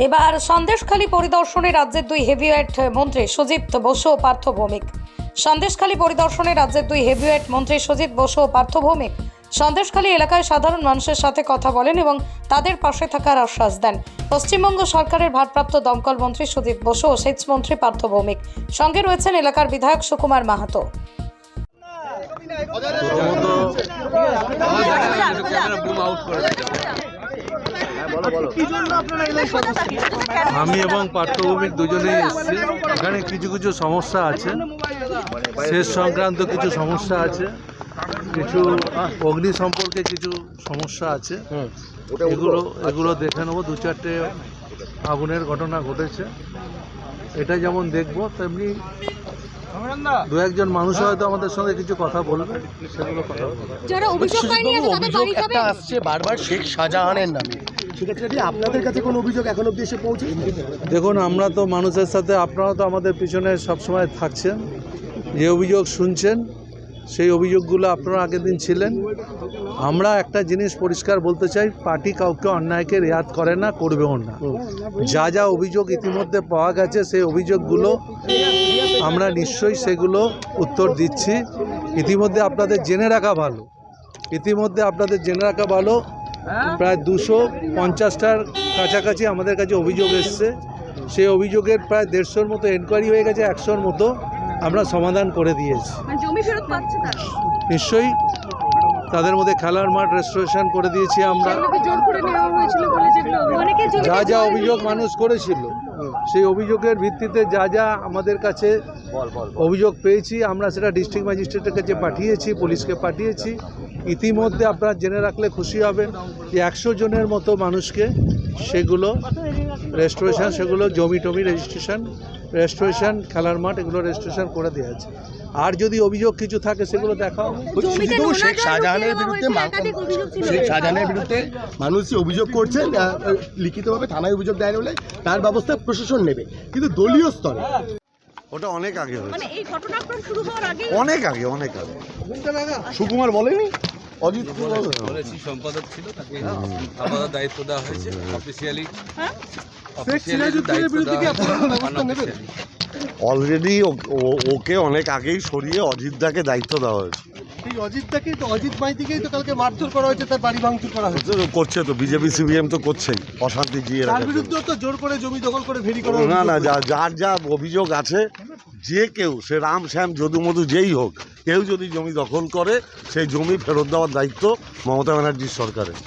এবার সন্দেশখালী পরিদর্শনে রাজ্যের দুই হেভিওয়েট মন্ত্রী সুজিত বসু ও পার্থ ভৌমিক সন্দেশখালী পরিদর্শনে রাজ্যের দুই হেভিওয়েট মন্ত্রী সুজিত বসু ও পার্থ ভৌমিক সন্দেশখালী এলাকায় সাধারণ মানুষের সাথে কথা বলেন এবং তাদের পাশে থাকার আশ্বাস দেন পশ্চিমবঙ্গ সরকারের ভারপ্রাপ্ত দমকল মন্ত্রী সুজিত বসু ও সেচ মন্ত্রী পার্থ ভৌমিক সঙ্গে রয়েছেন এলাকার বিধায়ক সুকুমার মাহাতো আমি এবং পাঠ্যভূমিক দুজনেই এসেছি। এখানে কিছু কিছু সমস্যা আছে। শেষ সংক্রান্ত কিছু সমস্যা আছে। কিছু অগ্নি সম্পর্কে কিছু সমস্যা আছে। এগুলো এগুলো দেখে নেব। দু চারটে আগুনের ঘটনা ঘটেছে। এটা যেমন দেখব তেমনি দু একজন মানুষ হয়তো আমাদের সঙ্গে কিছু কথা বলবে। সেগুলো কথা বলব। আসছে বারবার শেখ শাহজাহানের নামে। আপনাদের কাছে কোনো অভিযোগ এখন পৌঁছে দেখুন, আমরা তো মানুষের সাথে, আপনারা তো আমাদের পিছনে সবসময় থাকছেন। যে অভিযোগ শুনছেন, সেই অভিযোগগুলো আপনারা আগের দিন ছিলেন। আমরা একটা জিনিস পরিষ্কার বলতে চাই, পার্টি কাউকে অন্যায়কে রেয়াত করে না, করবেও না। যা যা অভিযোগ ইতিমধ্যে পাওয়া গেছে, সেই অভিযোগগুলো আমরা নিশ্চয়ই সেগুলো উত্তর দিচ্ছি। ইতিমধ্যে আপনাদের জেনে রাখা ভালো। ইতিমধ্যে আপনাদের জেনে রাখা ভালো প্রায় দুশো পঞ্চাশটার কাছাকাছি আমাদের কাছে অভিযোগ এসছে। সেই অভিযোগের প্রায় দেড়শোর মতো এনকোয়ারি হয়ে গেছে একশোর মতো আমরা সমাধান করে দিয়েছি। মানে নিশ্চয়ই তাদের মধ্যে খেলার মাঠ রেস্টোরেশন করে দিয়েছি আমরা। যা যা অভিযোগ মানুষ করেছিল। সেই অভিযোগের ভিত্তিতে যা যা আমাদের কাছে অভিযোগ পেয়েছি আমরা সেটা ডিস্ট্রিক্ট ম্যাজিস্ট্রেটের কাছে পাঠিয়েছি পুলিশকে পাঠিয়েছি। ইতিমধ্যে আপনারা জেনে রাখলে খুশি হবেন যে একশো জনের মতো মানুষকে সেগুলো রেজিস্ট্রেশন সেগুলো জমি টমি রেজিস্ট্রেশন রেস্টোরেশন খেলার মাঠ এগুলো রেজিস্ট্রেশন করে দেওয়া আছে। আর যদি অভিযোগ কিছু থাকে সেগুলো দেখা হবে জমিতে শেখ শাহজাহানের বিরুদ্ধে। শেখ শাহজাহানের বিরুদ্ধে মানুষ যে অভিযোগ করছেন লিখিতভাবে থানায় অভিযোগ দেয় বলে তার ব্যবস্থা প্রশাসন নেবে কিন্তু দলীয় স্তরে। ওটা অনেক আগে হয়েছে। মানে এই ঘটনাক্রম শুরু হওয়ার আগে অনেক আগে অনেক আগে। সুকুমার বলেনি? অজিত বলেছি সম্পাদক ছিল তাকে দায়িত্ব দেওয়া হয়েছে অফিসিয়ালি হ্যাঁ? অলরেডি ও- ও- ওকে অনেক আগেই সরিয়ে অজিতদাকে দায়িত্ব দেওয়া হয়েছে। এই তো অজিত মাইতিকেই তো কালকে মারধর করা হয়েছে তার বাড়ি ভাঙচুর করা হয়েছে। করছে তো বিজেপি সিপিএম তো করছেই অশান্তি জিয়ে তার। বিরুদ্ধেও তো জোর করে জমি দখল করে ভেরি করা না না যা যার যা অভিযোগ আছে যে কেউ সে রাম শ্যাম যদু মধু যেই হোক কেউ যদি জমি দখল করে সেই জমি ফেরত দেওয়ার দায়িত্ব মমতা ব্যানার্জির সরকারের।